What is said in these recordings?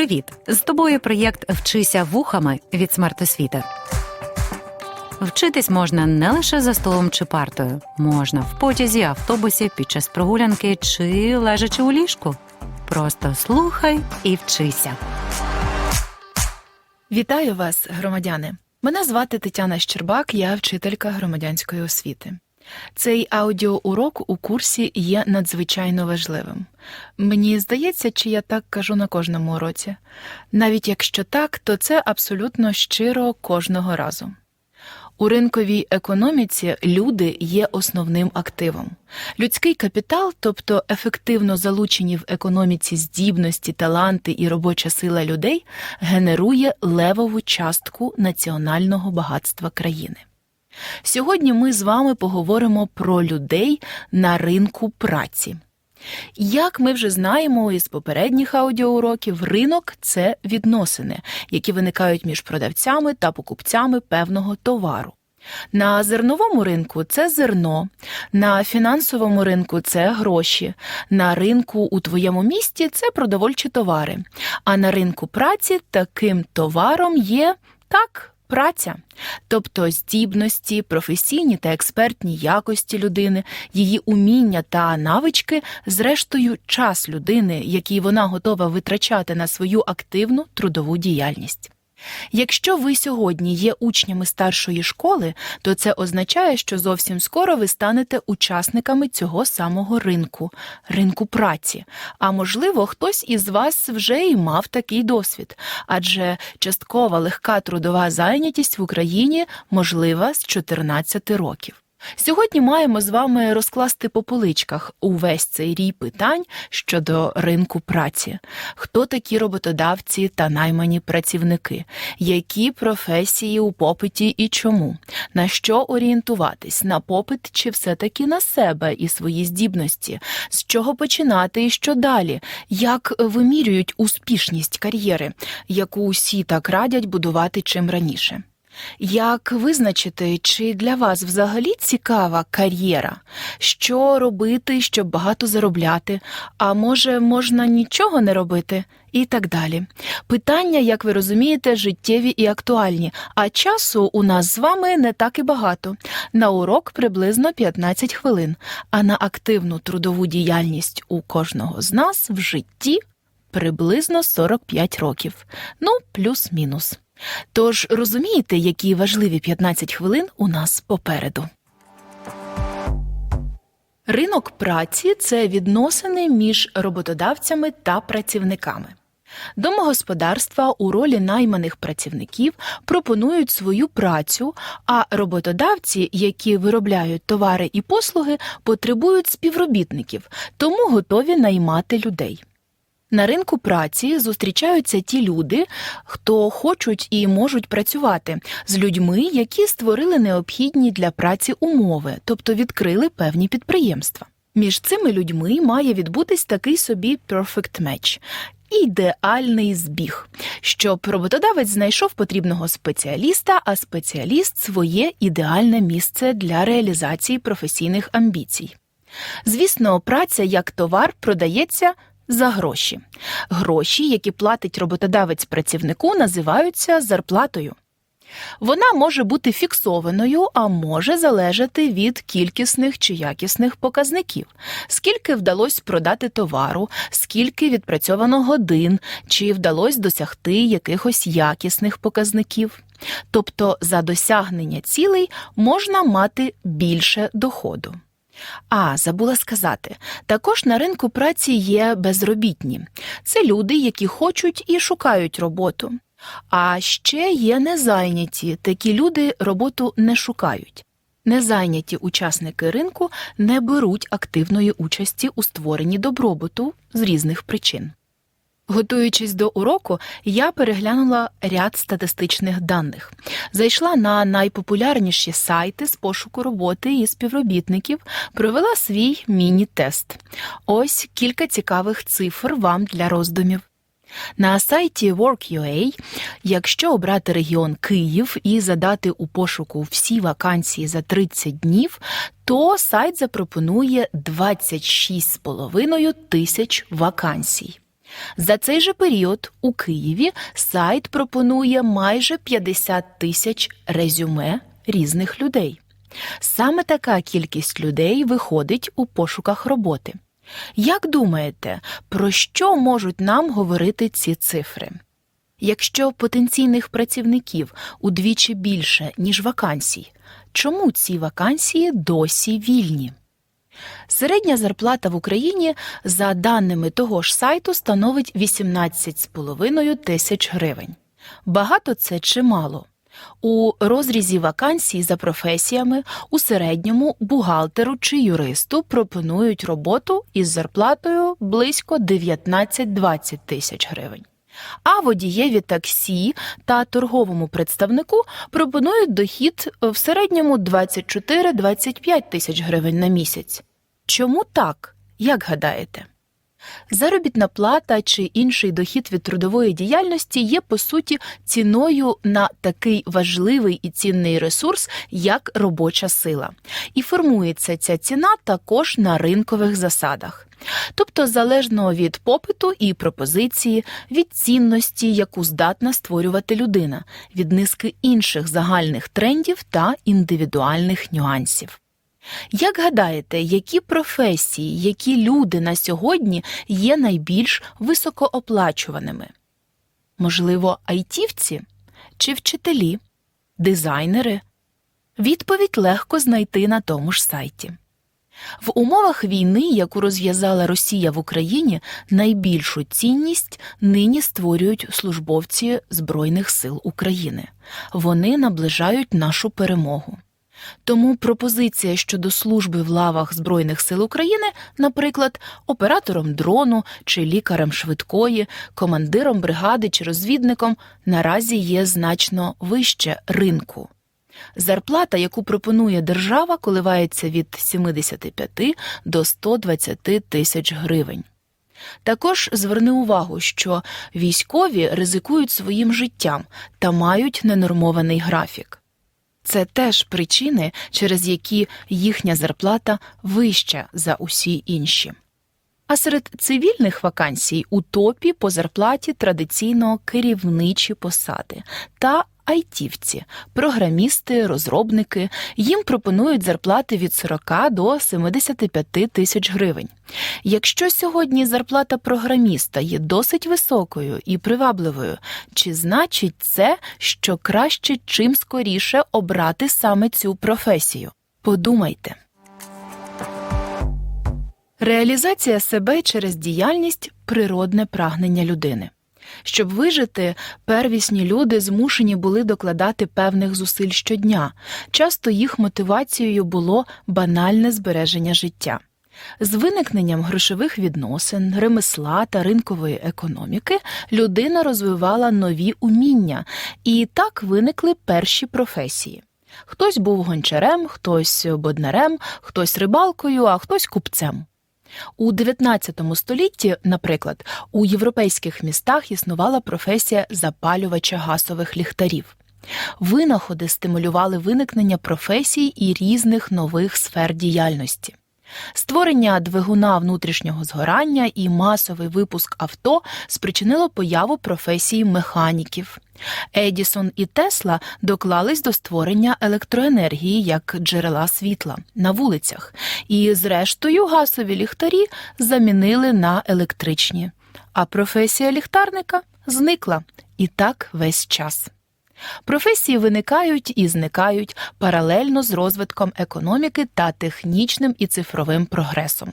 Привіт! З тобою проєкт Вчися вухами від смертосвіти. Вчитись можна не лише за столом чи партою, можна в потязі, автобусі, під час прогулянки чи лежачи у ліжку. Просто слухай і вчися. Вітаю вас, громадяни! Мене звати Тетяна Щербак, я вчителька громадянської освіти. Цей аудіоурок у курсі є надзвичайно важливим. Мені здається, чи я так кажу на кожному уроці. Навіть якщо так, то це абсолютно щиро кожного разу. У ринковій економіці люди є основним активом. Людський капітал, тобто ефективно залучені в економіці здібності, таланти і робоча сила людей, генерує левову частку національного багатства країни. Сьогодні ми з вами поговоримо про людей на ринку праці. Як ми вже знаємо із попередніх аудіоуроків, ринок це відносини, які виникають між продавцями та покупцями певного товару. На зерновому ринку це зерно, на фінансовому ринку це гроші, на ринку у твоєму місті це продовольчі товари, а на ринку праці таким товаром є так. Праця, тобто здібності, професійні та експертні якості людини, її уміння та навички, зрештою, час людини, який вона готова витрачати на свою активну трудову діяльність. Якщо ви сьогодні є учнями старшої школи, то це означає, що зовсім скоро ви станете учасниками цього самого ринку, ринку праці. А можливо, хтось із вас вже і мав такий досвід, адже часткова легка трудова зайнятість в Україні можлива з 14 років. Сьогодні маємо з вами розкласти по поличках увесь цей рій питань щодо ринку праці. Хто такі роботодавці та наймані працівники, які професії у попиті і чому, на що орієнтуватись, на попит чи все-таки на себе і свої здібності, з чого починати і що далі, як вимірюють успішність кар'єри, яку усі так радять будувати чим раніше. Як визначити, чи для вас взагалі цікава кар'єра? Що робити, щоб багато заробляти? А може, можна нічого не робити? І так далі. Питання, як ви розумієте, життєві і актуальні, а часу у нас з вами не так і багато. На урок приблизно 15 хвилин, а на активну трудову діяльність у кожного з нас в житті приблизно 45 років. Ну, плюс-мінус. Тож розумієте, які важливі 15 хвилин у нас попереду. Ринок праці це відносини між роботодавцями та працівниками. Домогосподарства у ролі найманих працівників пропонують свою працю, а роботодавці, які виробляють товари і послуги, потребують співробітників, тому готові наймати людей. На ринку праці зустрічаються ті люди, хто хочуть і можуть працювати з людьми, які створили необхідні для праці умови, тобто відкрили певні підприємства. Між цими людьми має відбутись такий собі perfect match – ідеальний збіг, щоб роботодавець знайшов потрібного спеціаліста, а спеціаліст своє ідеальне місце для реалізації професійних амбіцій. Звісно, праця як товар продається за гроші. Гроші, які платить роботодавець працівнику, називаються зарплатою. Вона може бути фіксованою, а може залежати від кількісних чи якісних показників, скільки вдалося продати товару, скільки відпрацьовано годин, чи вдалося досягти якихось якісних показників. Тобто за досягнення цілей можна мати більше доходу. А, забула сказати, також на ринку праці є безробітні. Це люди, які хочуть і шукають роботу. А ще є незайняті, такі люди роботу не шукають. Незайняті учасники ринку не беруть активної участі у створенні добробуту з різних причин. Готуючись до уроку, я переглянула ряд статистичних даних. Зайшла на найпопулярніші сайти з пошуку роботи і співробітників, провела свій міні-тест. Ось кілька цікавих цифр вам для роздумів. На сайті Work.ua, якщо обрати регіон Київ і задати у пошуку всі вакансії за 30 днів, то сайт запропонує 26,5 тисяч вакансій. За цей же період у Києві сайт пропонує майже 50 тисяч резюме різних людей. Саме така кількість людей виходить у пошуках роботи. Як думаєте, про що можуть нам говорити ці цифри? Якщо потенційних працівників удвічі більше, ніж вакансій, чому ці вакансії досі вільні? Середня зарплата в Україні, за даними того ж сайту, становить 18,5 тисяч гривень. Багато це чи мало? У розрізі вакансій за професіями у середньому бухгалтеру чи юристу пропонують роботу із зарплатою близько 19-20 тисяч гривень. А водієві таксі та торговому представнику пропонують дохід в середньому 24-25 тисяч гривень на місяць. Чому так? Як гадаєте? Заробітна плата чи інший дохід від трудової діяльності є по суті ціною на такий важливий і цінний ресурс, як робоча сила. І формується ця ціна також на ринкових засадах. Тобто залежно від попиту і пропозиції, від цінності, яку здатна створювати людина, від низки інших загальних трендів та індивідуальних нюансів. Як гадаєте, які професії, які люди на сьогодні є найбільш високооплачуваними? Можливо, айтівці чи вчителі, дизайнери? Відповідь легко знайти на тому ж сайті. В умовах війни, яку розв'язала Росія в Україні, найбільшу цінність нині створюють службовці Збройних сил України. Вони наближають нашу перемогу. Тому пропозиція щодо служби в лавах Збройних сил України, наприклад, оператором дрону чи лікарем швидкої, командиром бригади чи розвідником, наразі є значно вище ринку. Зарплата, яку пропонує держава, коливається від 75 до 120 тисяч гривень. Також зверни увагу, що військові ризикують своїм життям та мають ненормований графік. Це теж причини, через які їхня зарплата вища за усі інші. А серед цивільних вакансій у топі по зарплаті традиційно керівничі посади та айтівці, програмісти, розробники. Їм пропонують зарплати від 40 до 75 тисяч гривень. Якщо сьогодні зарплата програміста є досить високою і привабливою, чи значить це, що краще чим скоріше обрати саме цю професію? Подумайте. Реалізація себе через діяльність природне прагнення людини. Щоб вижити, первісні люди змушені були докладати певних зусиль щодня. Часто їх мотивацією було банальне збереження життя. З виникненням грошових відносин, ремесла та ринкової економіки людина розвивала нові уміння, і так виникли перші професії. Хтось був гончарем, хтось боднарем, хтось рибалкою, а хтось купцем. У 19 столітті, наприклад, у європейських містах існувала професія запалювача газових ліхтарів. Винаходи стимулювали виникнення професій і різних нових сфер діяльності. Створення двигуна внутрішнього згорання і масовий випуск авто спричинило появу професії механіків. Едісон і Тесла доклались до створення електроенергії як джерела світла на вулицях, і, зрештою, газові ліхтарі замінили на електричні. А професія ліхтарника зникла і так весь час. Професії виникають і зникають паралельно з розвитком економіки та технічним і цифровим прогресом.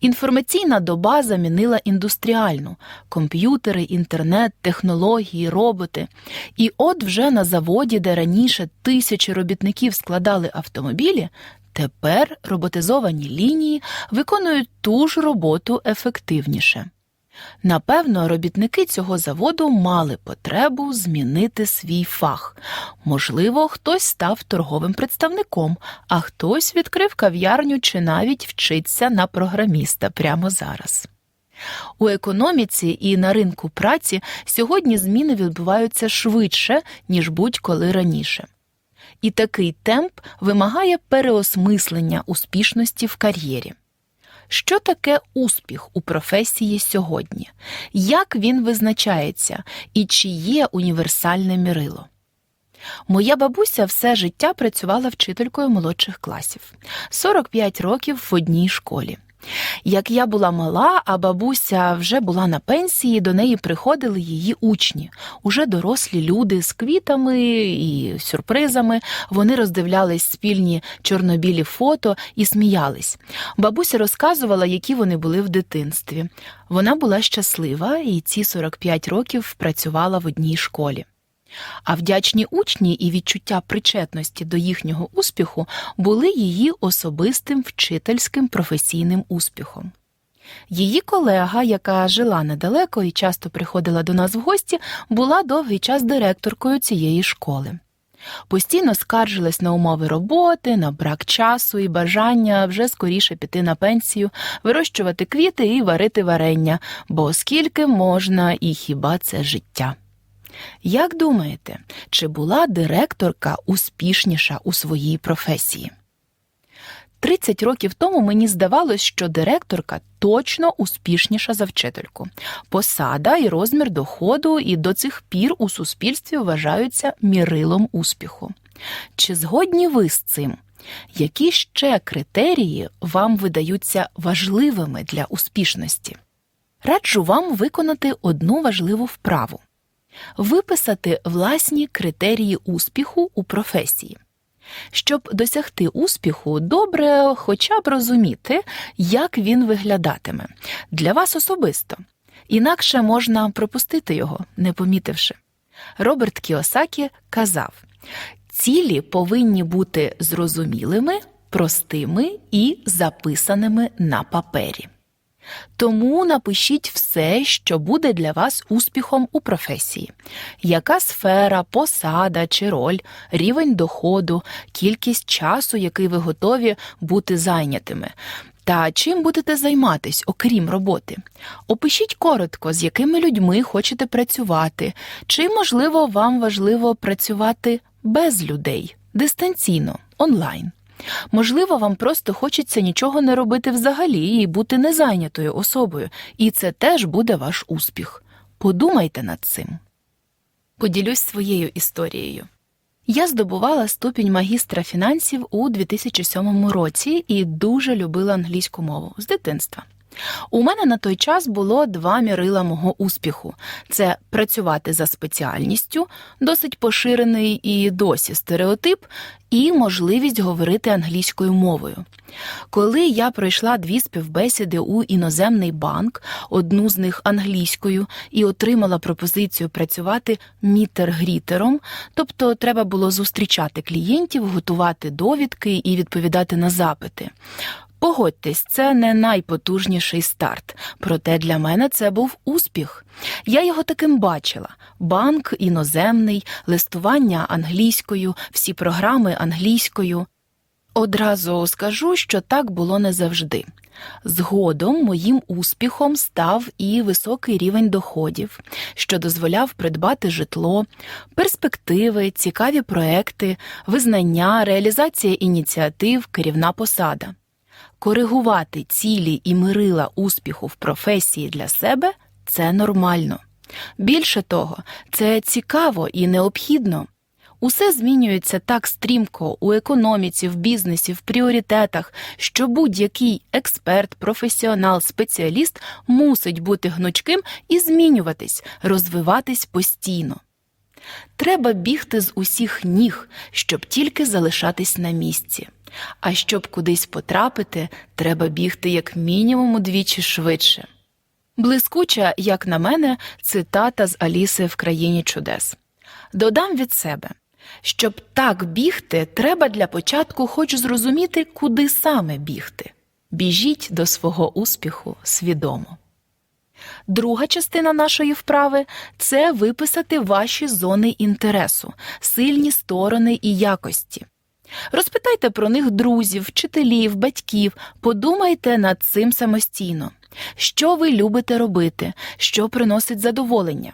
Інформаційна доба замінила індустріальну комп'ютери, інтернет, технології, роботи. І от вже на заводі, де раніше тисячі робітників складали автомобілі, тепер роботизовані лінії виконують ту ж роботу ефективніше. Напевно, робітники цього заводу мали потребу змінити свій фах. Можливо, хтось став торговим представником, а хтось відкрив кав'ярню чи навіть вчиться на програміста прямо зараз. У економіці і на ринку праці сьогодні зміни відбуваються швидше, ніж будь-коли раніше. І такий темп вимагає переосмислення успішності в кар'єрі. Що таке успіх у професії сьогодні? Як він визначається і чи є універсальне мірило? Моя бабуся все життя працювала вчителькою молодших класів 45 років в одній школі. Як я була мала, а бабуся вже була на пенсії, до неї приходили її учні, уже дорослі люди з квітами і сюрпризами. Вони роздивлялись спільні чорнобілі фото і сміялись. Бабуся розказувала, які вони були в дитинстві. Вона була щаслива і ці 45 років працювала в одній школі. А вдячні учні і відчуття причетності до їхнього успіху були її особистим вчительським професійним успіхом. Її колега, яка жила недалеко і часто приходила до нас в гості, була довгий час директоркою цієї школи. Постійно скаржилась на умови роботи, на брак часу і бажання вже скоріше піти на пенсію, вирощувати квіти і варити варення, бо скільки можна і хіба це життя. Як думаєте, чи була директорка успішніша у своїй професії? 30 років тому мені здавалось, що директорка точно успішніша за вчительку. Посада і розмір доходу і до цих пір у суспільстві вважаються мірилом успіху. Чи згодні ви з цим? Які ще критерії вам видаються важливими для успішності? Раджу вам виконати одну важливу вправу виписати власні критерії успіху у професії. Щоб досягти успіху, добре хоча б розуміти, як він виглядатиме для вас особисто. Інакше можна пропустити його, не помітивши. Роберт Кіосакі казав: цілі повинні бути зрозумілими, простими і записаними на папері. Тому напишіть все, що буде для вас успіхом у професії. Яка сфера, посада чи роль, рівень доходу, кількість часу, який ви готові бути зайнятими. Та чим будете займатись, окрім роботи? Опишіть коротко, з якими людьми хочете працювати, чи, можливо, вам важливо працювати без людей, дистанційно, онлайн. Можливо, вам просто хочеться нічого не робити взагалі і бути незайнятою особою, і це теж буде ваш успіх. Подумайте над цим. Поділюсь своєю історією. Я здобувала ступінь магістра фінансів у 2007 році і дуже любила англійську мову з дитинства. У мене на той час було два мірила мого успіху: це працювати за спеціальністю, досить поширений і досі стереотип, і можливість говорити англійською мовою. Коли я пройшла дві співбесіди у іноземний банк, одну з них англійською, і отримала пропозицію працювати мітер-грітером, тобто треба було зустрічати клієнтів, готувати довідки і відповідати на запити. Погодьтесь, це не найпотужніший старт, проте для мене це був успіх. Я його таким бачила: банк іноземний, листування англійською, всі програми англійською. Одразу скажу, що так було не завжди. Згодом моїм успіхом став і високий рівень доходів, що дозволяв придбати житло, перспективи, цікаві проекти, визнання, реалізація ініціатив, керівна посада. Коригувати цілі і мирила успіху в професії для себе це нормально. Більше того, це цікаво і необхідно. Усе змінюється так стрімко у економіці, в бізнесі, в пріоритетах, що будь-який експерт, професіонал, спеціаліст мусить бути гнучким і змінюватись, розвиватись постійно. Треба бігти з усіх ніг, щоб тільки залишатись на місці. А щоб кудись потрапити, треба бігти як мінімум удвічі швидше. Блискуча, як на мене, цитата з Аліси в країні чудес. Додам від себе. Щоб так бігти, треба для початку хоч зрозуміти, куди саме бігти. Біжіть до свого успіху свідомо. Друга частина нашої вправи це виписати ваші зони інтересу, сильні сторони і якості. Розпитайте про них друзів, вчителів, батьків, подумайте над цим самостійно. Що ви любите робити, що приносить задоволення.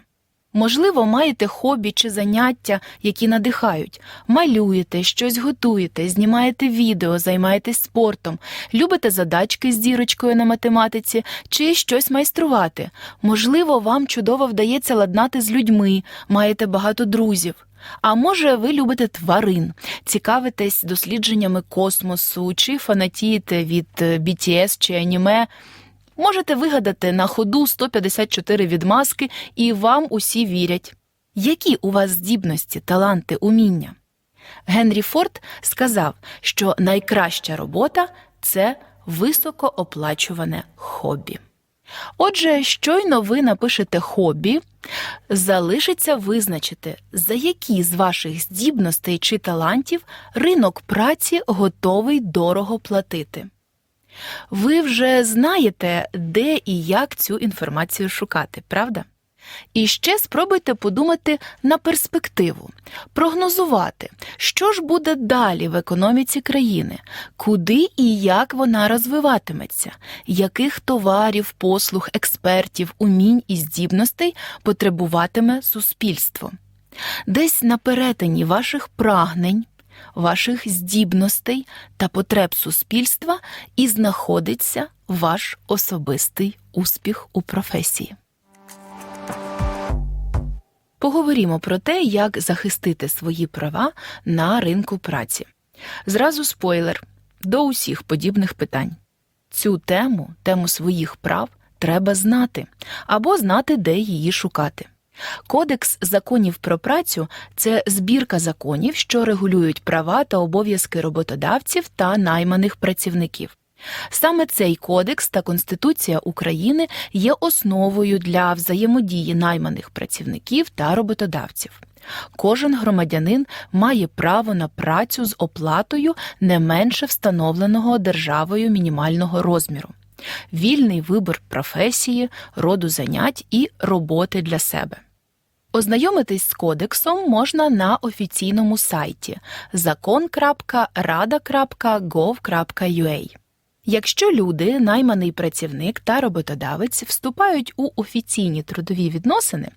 Можливо, маєте хобі чи заняття, які надихають. Малюєте, щось готуєте, знімаєте відео, займаєтесь спортом, любите задачки з дірочкою на математиці чи щось майструвати. Можливо, вам чудово вдається ладнати з людьми, маєте багато друзів. А може, ви любите тварин, цікавитесь дослідженнями космосу чи фанатієте від е, BTS чи аніме. Можете вигадати на ходу 154 відмазки, і вам усі вірять. Які у вас здібності, таланти, уміння? Генрі Форд сказав, що найкраща робота це високооплачуване хобі. Отже, щойно ви напишете хобі, залишиться визначити, за які з ваших здібностей чи талантів ринок праці готовий дорого платити. Ви вже знаєте, де і як цю інформацію шукати, правда? І ще спробуйте подумати на перспективу, прогнозувати, що ж буде далі в економіці країни, куди і як вона розвиватиметься, яких товарів, послуг, експертів, умінь і здібностей потребуватиме суспільство. Десь на перетині ваших прагнень, ваших здібностей та потреб суспільства і знаходиться ваш особистий успіх у професії. Поговоримо про те, як захистити свої права на ринку праці. Зразу спойлер до усіх подібних питань. Цю тему, тему своїх прав, треба знати або знати, де її шукати. Кодекс законів про працю це збірка законів, що регулюють права та обов'язки роботодавців та найманих працівників. Саме цей кодекс та Конституція України є основою для взаємодії найманих працівників та роботодавців. Кожен громадянин має право на працю з оплатою не менше встановленого державою мінімального розміру, вільний вибір професії, роду занять і роботи для себе. Ознайомитись з кодексом можна на офіційному сайті закон.rada.gov.ua. Якщо люди, найманий працівник та роботодавець вступають у офіційні трудові відносини,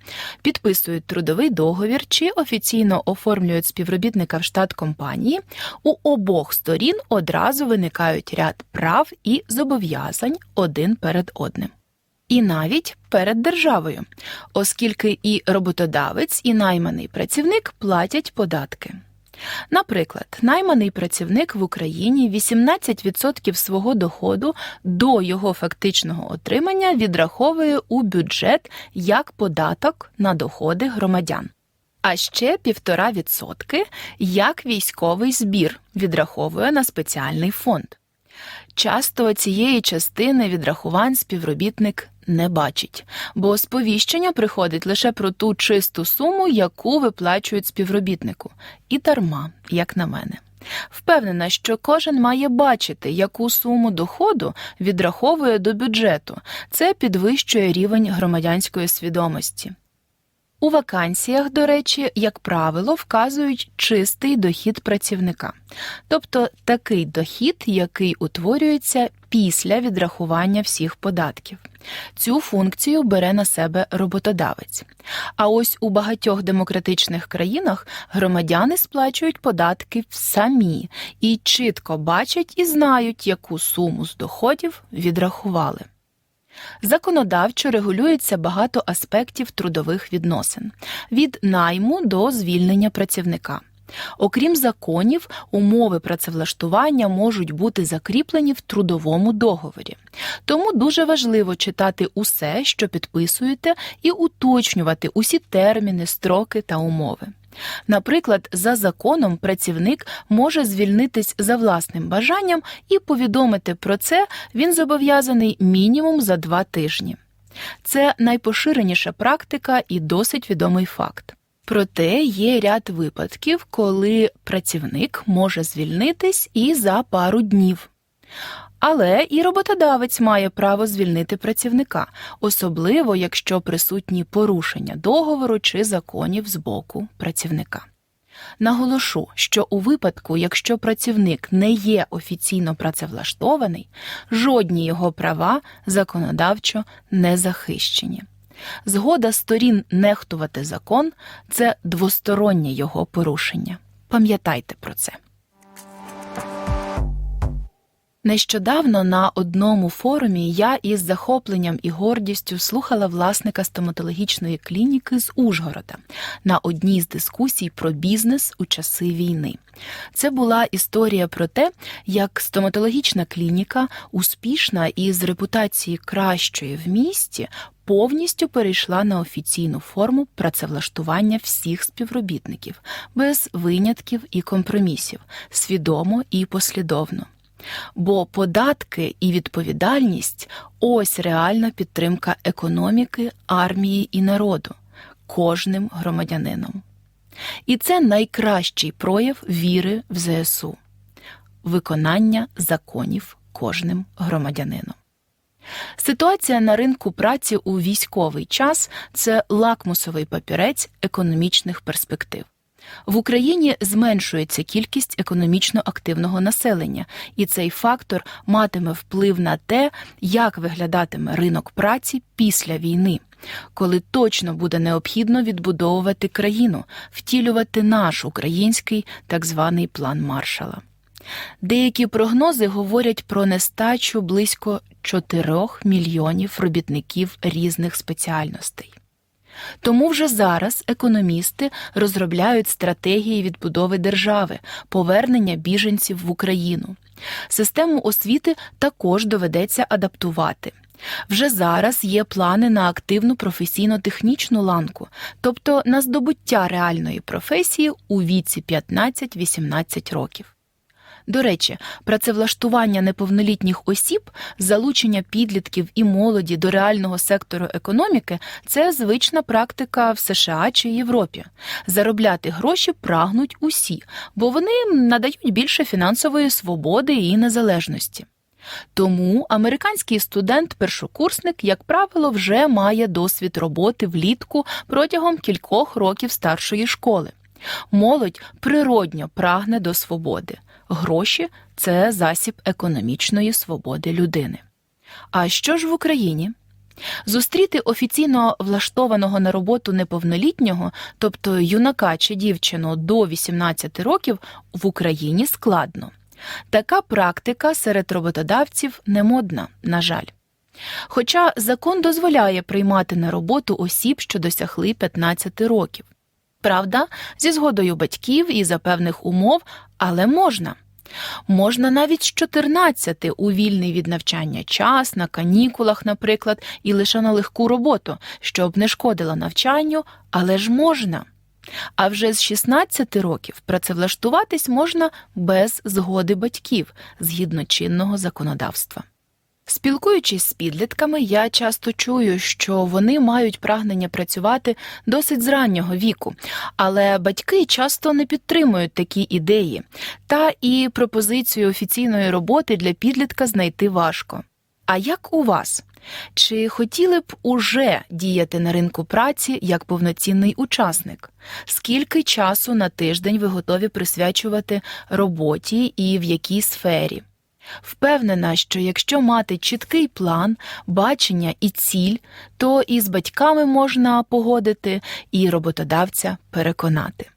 підписують трудовий договір чи офіційно оформлюють співробітника в штат компанії, у обох сторін одразу виникають ряд прав і зобов'язань один перед одним. І навіть перед державою, оскільки і роботодавець, і найманий працівник платять податки. Наприклад, найманий працівник в Україні 18% свого доходу до його фактичного отримання відраховує у бюджет як податок на доходи громадян. А ще 1,5% як військовий збір відраховує на спеціальний фонд. Часто цієї частини відрахувань співробітник не бачить, бо сповіщення приходить лише про ту чисту суму, яку виплачують співробітнику, і дарма, як на мене. Впевнена, що кожен має бачити, яку суму доходу відраховує до бюджету. Це підвищує рівень громадянської свідомості. У вакансіях, до речі, як правило, вказують чистий дохід працівника, тобто такий дохід, який утворюється після відрахування всіх податків. Цю функцію бере на себе роботодавець. А ось у багатьох демократичних країнах громадяни сплачують податки самі і чітко бачать і знають, яку суму з доходів відрахували. Законодавчо регулюється багато аспектів трудових відносин від найму до звільнення працівника. Окрім законів, умови працевлаштування можуть бути закріплені в трудовому договорі. Тому дуже важливо читати усе, що підписуєте, і уточнювати усі терміни, строки та умови. Наприклад, за законом працівник може звільнитись за власним бажанням і повідомити про це він зобов'язаний мінімум за два тижні. Це найпоширеніша практика і досить відомий факт. Проте є ряд випадків, коли працівник може звільнитись і за пару днів. Але і роботодавець має право звільнити працівника, особливо якщо присутні порушення договору чи законів з боку працівника. Наголошу, що у випадку, якщо працівник не є офіційно працевлаштований, жодні його права законодавчо не захищені. Згода сторін нехтувати закон це двостороннє його порушення. Пам'ятайте про це. Нещодавно на одному форумі я із захопленням і гордістю слухала власника стоматологічної клініки з Ужгорода на одній з дискусій про бізнес у часи війни. Це була історія про те, як стоматологічна клініка, успішна і з репутації кращої в місті, повністю перейшла на офіційну форму працевлаштування всіх співробітників без винятків і компромісів, свідомо і послідовно. Бо податки і відповідальність ось реальна підтримка економіки, армії і народу кожним громадянином. І це найкращий прояв віри в ЗСУ виконання законів кожним громадянином. Ситуація на ринку праці у військовий час це лакмусовий папірець економічних перспектив. В Україні зменшується кількість економічно активного населення, і цей фактор матиме вплив на те, як виглядатиме ринок праці після війни, коли точно буде необхідно відбудовувати країну, втілювати наш український так званий план маршала. Деякі прогнози говорять про нестачу близько 4 мільйонів робітників різних спеціальностей. Тому вже зараз економісти розробляють стратегії відбудови держави, повернення біженців в Україну. Систему освіти також доведеться адаптувати. Вже зараз є плани на активну професійно-технічну ланку, тобто на здобуття реальної професії у віці 15-18 років. До речі, працевлаштування неповнолітніх осіб, залучення підлітків і молоді до реального сектору економіки це звична практика в США чи Європі. Заробляти гроші прагнуть усі, бо вони надають більше фінансової свободи і незалежності. Тому американський студент-першокурсник, як правило, вже має досвід роботи влітку протягом кількох років старшої школи. Молодь природньо прагне до свободи. Гроші це засіб економічної свободи людини. А що ж в Україні? Зустріти офіційно влаштованого на роботу неповнолітнього, тобто юнака чи дівчину до 18 років, в Україні складно. Така практика серед роботодавців не модна, на жаль. Хоча закон дозволяє приймати на роботу осіб, що досягли 15 років. Правда, зі згодою батьків і за певних умов, але можна. Можна навіть з 14 у вільний від навчання час, на канікулах, наприклад, і лише на легку роботу, щоб не шкодила навчанню, але ж можна. А вже з 16 років працевлаштуватись можна без згоди батьків згідно чинного законодавства. Спілкуючись з підлітками, я часто чую, що вони мають прагнення працювати досить з раннього віку, але батьки часто не підтримують такі ідеї, та і пропозицію офіційної роботи для підлітка знайти важко. А як у вас? Чи хотіли б уже діяти на ринку праці як повноцінний учасник? Скільки часу на тиждень ви готові присвячувати роботі і в якій сфері? Впевнена, що якщо мати чіткий план, бачення і ціль, то і з батьками можна погодити, і роботодавця переконати.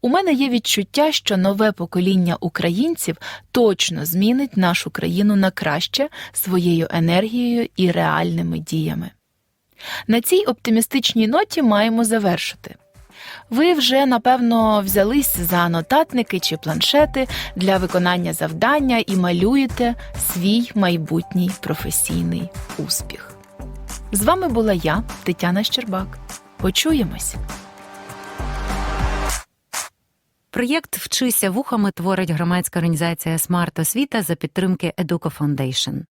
У мене є відчуття, що нове покоління українців точно змінить нашу країну на краще своєю енергією і реальними діями. На цій оптимістичній ноті маємо завершити. Ви вже напевно взялись за нотатники чи планшети для виконання завдання і малюєте свій майбутній професійний успіх. З вами була я, Тетяна Щербак. Почуємось! Проєкт Вчися вухами творить громадська організація Смарт Освіта за підтримки Educo Foundation.